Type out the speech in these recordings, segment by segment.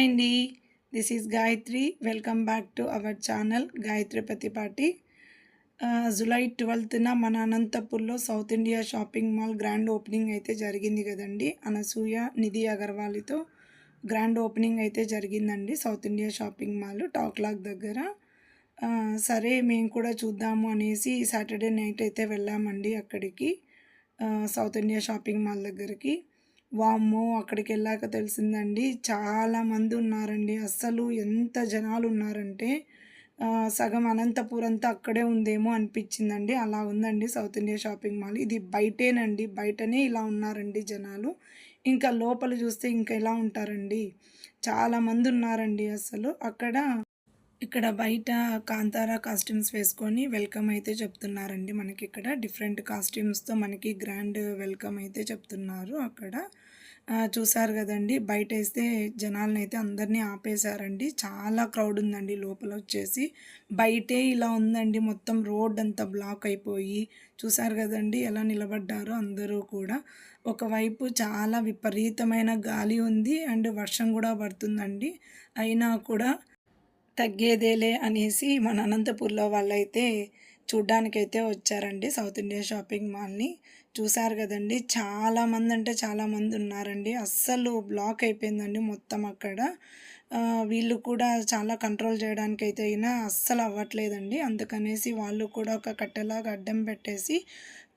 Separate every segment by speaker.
Speaker 1: Hi అండి this is Gayatri welcome back to our channel Gayatri Pratipati July ట్వెల్త్న మన అనంతపూర్లో South India shopping mall grand opening అయితే జరిగింది కదండి. అనసూయ నిధి అగర్వాలితో గ్రాండ్ ఓపెనింగ్ అయితే జరిగిందండి సౌత్ ఇండియా షాపింగ్ మాల్ టాక్లాక్ దగ్గర. సరే మేము కూడా చూద్దాము అనేసి సాటర్డే నైట్ అయితే వెళ్ళామండి అక్కడికి సౌత్ ఇండియా షాపింగ్ మాల్ దగ్గరికి. వామ్మో అక్కడికి వెళ్ళాక తెలిసిందండి. చాలా మంది ఉన్నారండి. అస్సలు ఎంత జనాలు ఉన్నారంటే సగం అనంతపూర్ అంతా అక్కడే ఉందేమో అనిపించిందండి. అలా ఉందండి సౌత్ ఇండియా షాపింగ్ మాల్. ఇది బయటేనండి. బయటనే ఇలా ఉన్నారండి జనాలు. ఇంకా లోపల చూస్తే ఇంకా ఎలా ఉంటారండి? చాలామంది ఉన్నారండి అసలు అక్కడ ఇక్కడ బయట కాంతారా కాస్ట్యూమ్స్ వేసుకొని వెల్కమ్ అయితే చెప్తున్నారండి మనకి ఇక్కడ డిఫరెంట్ కాస్ట్యూమ్స్తో మనకి గ్రాండ్ వెల్కమ్ అయితే చెప్తున్నారు అక్కడ. చూసారు కదండి. బయట వేస్తే జనాలను అయితే అందరినీ ఆపేశారండి. చాలా క్రౌడ్ ఉందండి లోపల వచ్చేసి బయటే ఇలా ఉందండి. మొత్తం రోడ్ అంతా బ్లాక్ అయిపోయి. చూసారు కదండి ఎలా నిలబడ్డారో అందరూ కూడా. ఒకవైపు చాలా విపరీతమైన గాలి ఉంది. అండ్ వర్షం కూడా పడుతుందండి. అయినా కూడా తగ్గేదేలే అనేసి మన అనంతపూర్లో వాళ్ళైతే చూడ్డానికైతే వచ్చారండి. సౌత్ ఇండియా షాపింగ్ మాల్ని. చూసారు కదండి. చాలా మంది అంటే చాలామంది ఉన్నారండి. అస్సలు బ్లాక్ అయిపోయిందండి మొత్తం అక్కడ. వీళ్ళు కూడా చాలా కంట్రోల్ చేయడానికి అయితే అయినా అస్సలు అవ్వట్లేదండి. అందుకనేసి వాళ్ళు కూడా ఒక కట్టెలాగా అడ్డం పెట్టేసి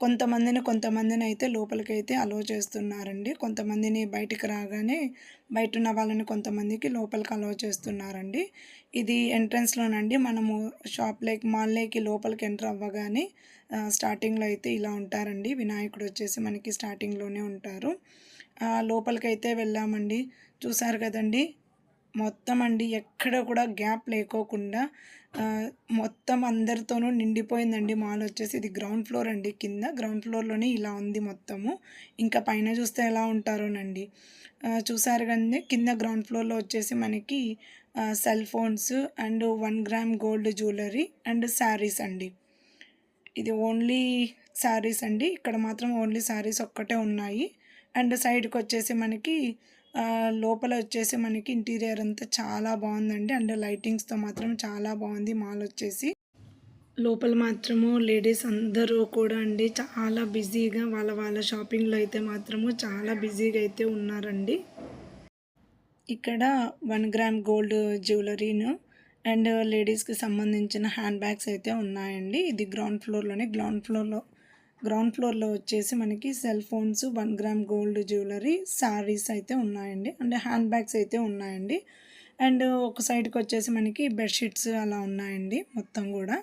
Speaker 1: కొంతమందిని కొంతమందిని అయితే లోపలికైతే అలో చేస్తున్నారండి. కొంతమందిని బయటికి రాగానే బయట ఉన్న వాళ్ళని కొంతమందికి లోపలికి అలో చేస్తున్నారండి. ఇది ఎంట్రన్స్లోనండి మనము షాప్ లేక్ మాల్లోకి లోపలికి ఎంటర్ అవ్వగానే స్టార్టింగ్లో అయితే ఇలా ఉంటారండి. వినాయకుడు వచ్చేసి మనకి స్టార్టింగ్లోనే ఉంటారు. లోపలికైతే వెళ్ళామండి. చూసారు కదండి? మొత్తం అండి ఎక్కడ కూడా గ్యాప్ లేకోకుండా మొత్తం అందరితోనూ నిండిపోయిందండి మాల్ వచ్చేసి. ఇది గ్రౌండ్ ఫ్లోర్ అండి. కింద గ్రౌండ్ ఫ్లోర్లోనే ఇలా ఉంది మొత్తము. ఇంకా పైన చూస్తే ఎలా ఉంటారోనండి. చూసారు కానీ కింద గ్రౌండ్ ఫ్లోర్లో వచ్చేసి మనకి cell phones and one gram gold jewellery and sarees అండి. ఇది ఓన్లీ శారీస్ అండి. ఇక్కడ మాత్రం ఓన్లీ శారీస్ ఒక్కటే ఉన్నాయి. అండ్ సైడ్కి వచ్చేసి మనకి లోపల వచ్చేసి మనకి ఇంటీరియర్ అంతా చాలా బాగుందండి. అండ్ లైటింగ్స్తో మాత్రం చాలా బాగుంది మాల్ వచ్చేసి. లోపల మాత్రము లేడీస్ అందరూ కూడా అండి చాలా బిజీగా వాళ్ళ వాళ్ళ షాపింగ్లో అయితే మాత్రము చాలా బిజీగా అయితే ఉన్నారండి. ఇక్కడ వన్ గ్రామ్ గోల్డ్ జ్యువెలరీను అండ్ లేడీస్కి సంబంధించిన హ్యాండ్ బ్యాగ్స్ అయితే ఉన్నాయండి. ఇది గ్రౌండ్ ఫ్లోర్లోనే గ్రౌండ్ ఫ్లోర్లో గ్రౌండ్ ఫ్లోర్లో వచ్చేసి మనకి cell phones one gram gold jewellery sarees అయితే ఉన్నాయండి. అండ్ హ్యాండ్ బ్యాగ్స్ అయితే ఉన్నాయండి. అండ్ ఒక సైడ్కి వచ్చేసి మనకి బెడ్షీట్స్ అలా ఉన్నాయండి మొత్తం కూడా.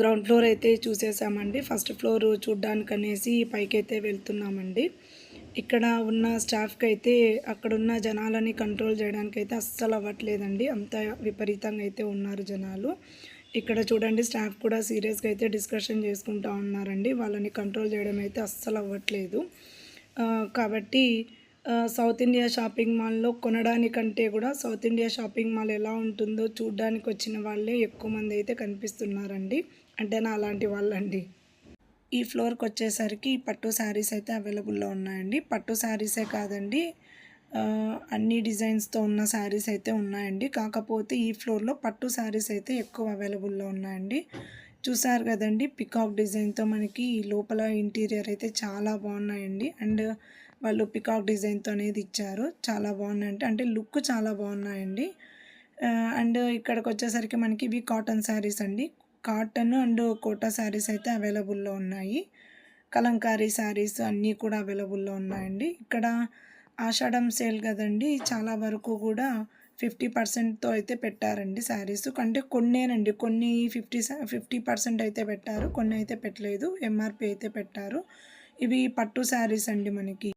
Speaker 1: గ్రౌండ్ ఫ్లోర్ అయితే చూసేసామండి. ఫస్ట్ ఫ్లోర్ చూడ్డానికి అనేసి పైకైతే వెళ్తున్నామండి. ఇక్కడ ఉన్న స్టాఫ్కి అయితే అక్కడున్న జనాలని కంట్రోల్ చేయడానికి అయితే అస్సలు అవ్వట్లేదండి అంత విపరీతంగా అయితే ఉన్నారు జనాలు. ఇక్కడ చూడండి స్టాఫ్ కూడా సీరియస్గా అయితే డిస్కషన్ చేసుకుంటా ఉన్నారండి. వాళ్ళని కంట్రోల్ చేయడం అయితే అస్సలు అవ్వట్లేదు కాబట్టి సౌత్ ఇండియా షాపింగ్ మాల్లో కొనడానికంటే కూడా సౌత్ ఇండియా షాపింగ్ మాల్ ఎలా ఉంటుందో చూడ్డానికి వచ్చిన వాళ్ళే ఎక్కువ మంది అయితే కనిపిస్తున్నారండి. అంటే నా అలాంటి వాళ్ళండి. ఈ ఫ్లోర్కి వచ్చేసరికి పట్టు శారీస్ అయితే అవైలబుల్లో ఉన్నాయండి. పట్టు శారీసే కాదండి. అన్ని డిజైన్స్తో ఉన్న శారీస్ అయితే ఉన్నాయండి. కాకపోతే ఈ ఫ్లోర్లో పట్టు శారీస్ అయితే ఎక్కువ అవైలబుల్లో ఉన్నాయండి. చూసారు కదండి పికాక్ డిజైన్తో మనకి ఈ లోపల ఇంటీరియర్ అయితే చాలా బాగున్నాయండి. అండ్ వాళ్ళు పికాక్ డిజైన్తో అనేది ఇచ్చారు. చాలా బాగున్నాయంటే అంటే లుక్ చాలా బాగున్నాయండి. అండ్ ఇక్కడికి వచ్చేసరికి మనకి ఇవి కాటన్ శారీస్ అండి. కాటన్ అండ్ కోటా శారీస్ అయితే అవైలబుల్లో ఉన్నాయి. కలంకారీ శారీస్ అన్నీ కూడా అవైలబుల్లో ఉన్నాయండి. ఇక్కడ ఆషాఢం సేల్ కదండి చాలా వరకు కూడా ఫిఫ్టీ పర్సెంట్తో అయితే పెట్టారండి శారీస్. అంటే కొన్నేనండి కొన్ని ఫిఫ్టీ ఫిఫ్టీ పర్సెంట్ అయితే పెట్టారు కొన్ని అయితే పెట్టలేదు ఎంఆర్పి అయితే పెట్టారు. ఇవి పట్టు శారీస్ అండి మనకి.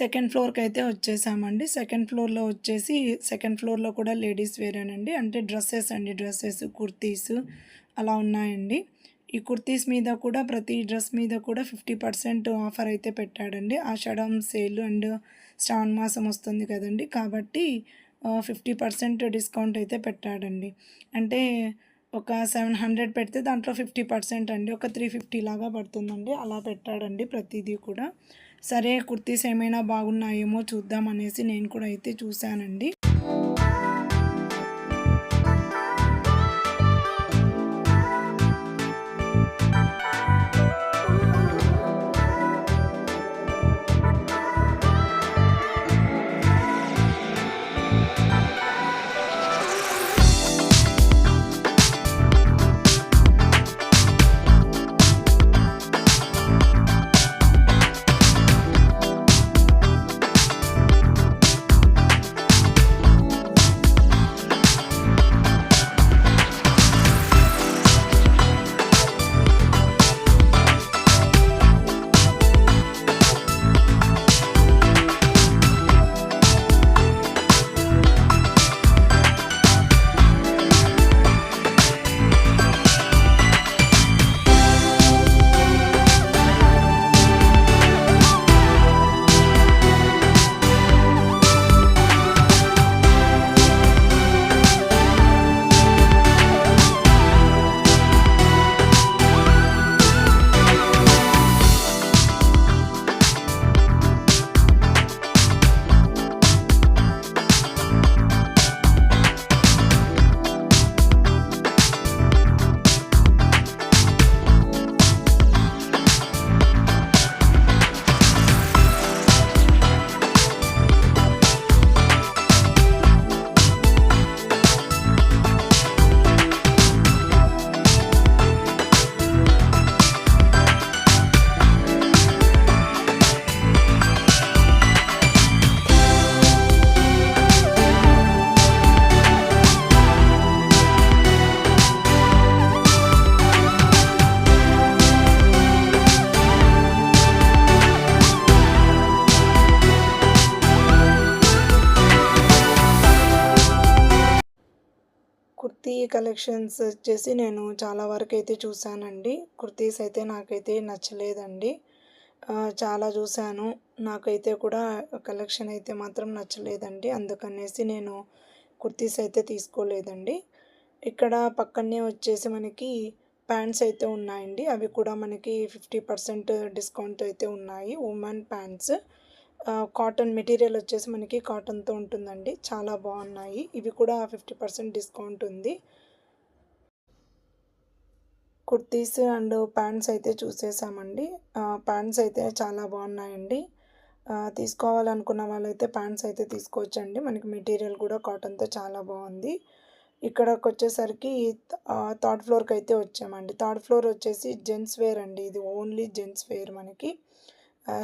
Speaker 1: సెకండ్ ఫ్లోర్కి అయితే వచ్చేసామండి. సెకండ్ ఫ్లోర్‌లో వచ్చేసి సెకండ్ ఫ్లోర్‌లో కూడా లేడీస్ వేరేనండి. అంటే డ్రెస్సెస్ అండి. డ్రెస్సెస్ కుర్తీస్ అలా ఉన్నాయండి. ఈ కుర్తీస్ మీద కూడా ప్రతి డ్రెస్ మీద కూడా 50% ఆఫర్ అయితే పెట్టాడండి. ఆషాఢం సేల్ అండ్ శ్రావణ మాసం వస్తుంది కదండి కాబట్టి ఫిఫ్టీ పర్సెంట్ డిస్కౌంట్ అయితే పెట్టాడండి. అంటే ఒక 700 పెడితే దాంట్లో 50% అండి. ఒక 350 లాగా పడుతుందండి. అలా పెట్టాడండి ప్రతిదీ కూడా. సరే కుర్తీస్ ఏమైనా బాగున్నాయేమో చూద్దాం అనేసి నేను కూడా అయితే చూశానండి. కుర్తీ కలెక్షన్స్ వచ్చేసి నేను చాలా వరకైతే చూశానండి కుర్తీస్ అయితే నాకైతే నచ్చలేదండి. చాలా చూశాను నాకైతే కూడా కలెక్షన్ అయితే మాత్రం నచ్చలేదండి. అందుకనేసి నేను కుర్తీస్ అయితే తీసుకోలేదండి. ఇక్కడ పక్కనే వచ్చేసి మనకి ప్యాంట్స్ అయితే ఉన్నాయండి. అవి కూడా మనకి 50% డిస్కౌంట్ అయితే ఉన్నాయి. Women pants. కాటన్ మెటీరియల్ వచ్చేసి మనకి కాటన్‌తో ఉంటుందండి. చాలా బాగున్నాయి. ఇవి కూడా 50% డిస్కౌంట్ ఉంది. కుర్తీస్ అండ్ ప్యాంట్స్ అయితే చూసేసామండి. ప్యాంట్స్ అయితే చాలా బాగున్నాయండి. తీసుకోవాలనుకున్న వాళ్ళైతే ప్యాంట్స్ అయితే తీసుకోవచ్చండి. మనకి మెటీరియల్ కూడా కాటన్‌తో చాలా బాగుంది. ఇక్కడకు వచ్చేసరికి థర్డ్ అయితే వచ్చామండి. థర్డ్ ఫ్లోర్ వచ్చేసి జెంట్స్ వేర్ అండి. ఇది ఓన్లీ జెంట్స్ వేర్ మనకి.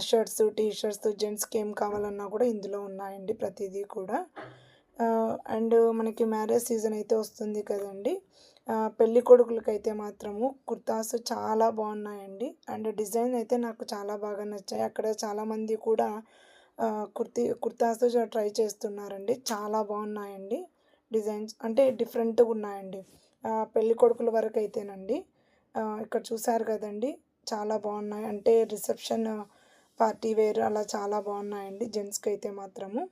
Speaker 1: షర్ట్స్, టీ షర్ట్స్ జెంట్స్‌కి ఏం కావాలన్నా కూడా ఇందులో ఉన్నాయండి ప్రతిదీ కూడా. అండ్ మనకి మ్యారేజ్ సీజన్ అయితే వస్తుంది కదండీ! ఆహ్, పెళ్ళికొడుకులకైతే మాత్రము కుర్తాస్ చాలా బాగున్నాయండి. అండ్ డిజైన్ అయితే నాకు చాలా బాగా నచ్చాయి. అక్కడ చాలామంది కూడా కుర్తి కుర్తీ కుర్తాస్ ట్రై చేస్తున్నారండి. చాలా బాగున్నాయండి డిజైన్స్. అంటే డిఫరెంట్‌గా ఉన్నాయండి. ఆహ్, పెళ్ళికొడుకుల వరకు అయితేనండి ఇక్కడ చూసారు కదండీ! చాలా బాగున్నాయి. అంటే రిసెప్షన్ పార్టీ వేర్ అలా చాలా బాగున్నాయండి జెంట్స్కి అయితే మాత్రము.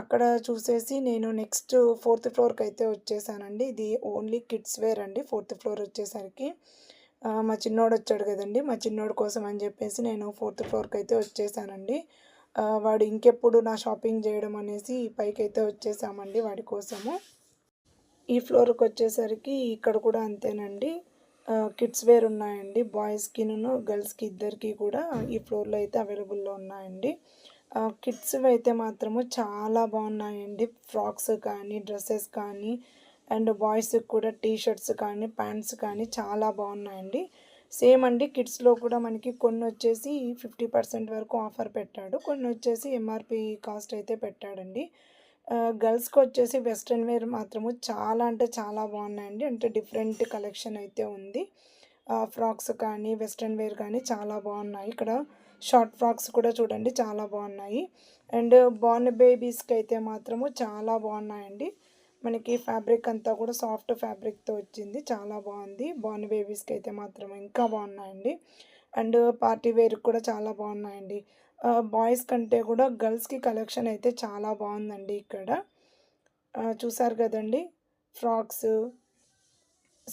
Speaker 1: అక్కడ చూసేసి నేను నెక్స్ట్ ఫోర్త్ ఫ్లోర్కి అయితే వచ్చేసానండి. ఇది ఓన్లీ కిడ్స్ వేర్ అండి. ఫోర్త్ ఫ్లోర్ వచ్చేసరికి మా చిన్నోడు వచ్చాడు కదండి మా చిన్నోడు కోసం అని చెప్పేసి నేను ఫోర్త్ ఫ్లోర్కి అయితే వచ్చేసానండి. వాడు ఇంకెప్పుడు నా షాపింగ్ చేయడం అనేసి పైకైతే వచ్చేసామండి వాడి కోసము. ఈ ఫ్లోర్కి వచ్చేసరికి ఇక్కడ కూడా అంతేనండి. కిడ్స్ వేర్ ఉన్నాయండి. బాయ్స్‌కిను, గర్ల్స్‌కి ఇద్దరికి కూడా ఈ ఫ్లోర్‌లో అయితే అవైలబుల్‌లో ఉన్నాయండి. కిడ్స్ అయితే మాత్రము చాలా బాగున్నాయండి. ఫ్రాక్స్ కానీ, డ్రెస్సెస్ కానీ అండ్ బాయ్స్‌కి కూడా టీ షర్ట్స్ కానీ, ప్యాంట్స్ కానీ చాలా బాగున్నాయండి. సేమ్ అండి కిడ్స్‌లో కూడా మనకి కొన్ని వచ్చేసి 50% వరకు ఆఫర్ పెట్టాడు. కొన్ని వచ్చేసి ఎంఆర్పి కాస్ట్ అయితే పెట్టాడండి. గర్ల్స్‌కి వచ్చేసి వెస్ట్రన్ వేర్ మాత్రము చాలా అంటే చాలా బాగున్నాయండి. అంటే డిఫరెంట్ కలెక్షన్ అయితే ఉంది. ఫ్రాక్స్ కానీ, వెస్ట్రన్ వేర్ కానీ చాలా బాగున్నాయి. ఇక్కడ షార్ట్ ఫ్రాక్స్ కూడా చూడండి చాలా బాగున్నాయి అండ్ బార్న్ బేబీస్కి అయితే మాత్రము చాలా బాగున్నాయండి మనకి ఫ్యాబ్రిక్ అంతా కూడా సాఫ్ట్ ఫ్యాబ్రిక్తో వచ్చింది చాలా బాగుంది బార్న్ బేబీస్కి అయితే మాత్రం ఇంకా బాగున్నాయండి అండ్ పార్టీ వేర్ కూడా చాలా బాగున్నాయండి బాయ్స్ కంటే కూడా గర్ల్స్కి కలెక్షన్ అయితే చాలా బాగుందండి ఇక్కడ. చూసారు కదండి? ఫ్రాక్స్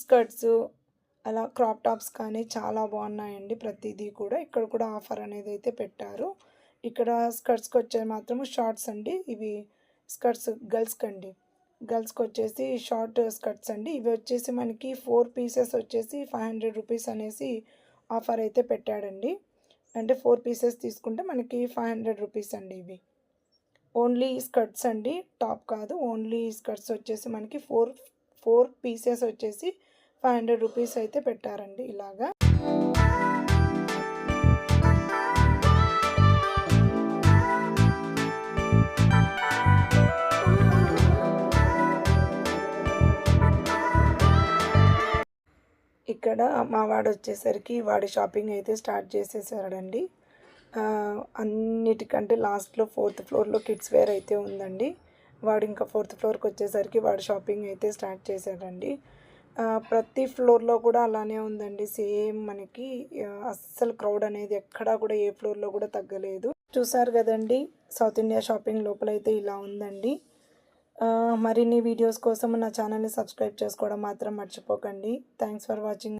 Speaker 1: స్కర్ట్స్ అలా క్రాప్ టాప్స్ కానీ చాలా బాగున్నాయండి ప్రతిదీ కూడా. ఇక్కడ కూడా ఆఫర్ అనేది అయితే పెట్టారు. ఇక్కడ స్కర్ట్స్కి వచ్చే మాత్రం షార్ట్స్ అండి. ఇవి స్కర్ట్స్ గర్ల్స్కి అండి. గర్ల్స్కి వచ్చేసి షార్ట్ స్కర్ట్స్ అండి. ఇవి వచ్చేసి మనకి ఫోర్ పీసెస్ వచ్చేసి ఫైవ్ హండ్రెడ్ రూపీస్ అనేసి ఆఫర్ అయితే పెట్టాడండి. అంటే ఫోర్ పీసెస్ తీసుకుంటే మనకి ఫైవ్ హండ్రెడ్ రూపీస్ అండి ఇవి. ఓన్లీ స్కర్ట్స్ అండి టాప్ కాదు. ఓన్లీ స్కర్ట్స్ వచ్చేసి మనకి ఫోర్ ఫోర్ పీసెస్ వచ్చేసి ఫైవ్ హండ్రెడ్ రూపీస్ అయితే పెట్టారండి ఇలాగా. ఇక్కడ మా వాడు వచ్చేసరికి వాడి షాపింగ్ అయితే స్టార్ట్ చేసేసాడండి. అన్నిటికంటే లాస్ట్లో ఫోర్త్ ఫ్లోర్లో కిడ్స్ వేర్ అయితే ఉందండి. వాడు ఇంకా ఫోర్త్ ఫ్లోర్కి వచ్చేసరికి వాడు షాపింగ్ అయితే స్టార్ట్ చేశాడండి. ప్రతి ఫ్లోర్లో కూడా అలానే ఉందండి. సేమ్ మనకి అస్సలు క్రౌడ్ అనేది ఎక్కడా కూడా ఏ ఫ్లోర్లో కూడా తగ్గలేదు. చూసారు కదండి సౌత్ ఇండియా షాపింగ్ లోపల అయితే ఇలా ఉందండి. మరిన్ని వీడియోస్ కోసం నా ఛానల్ని సబ్స్క్రైబ్ చేసుకోవడం మాత్రం మర్చిపోకండి. Thanks for watching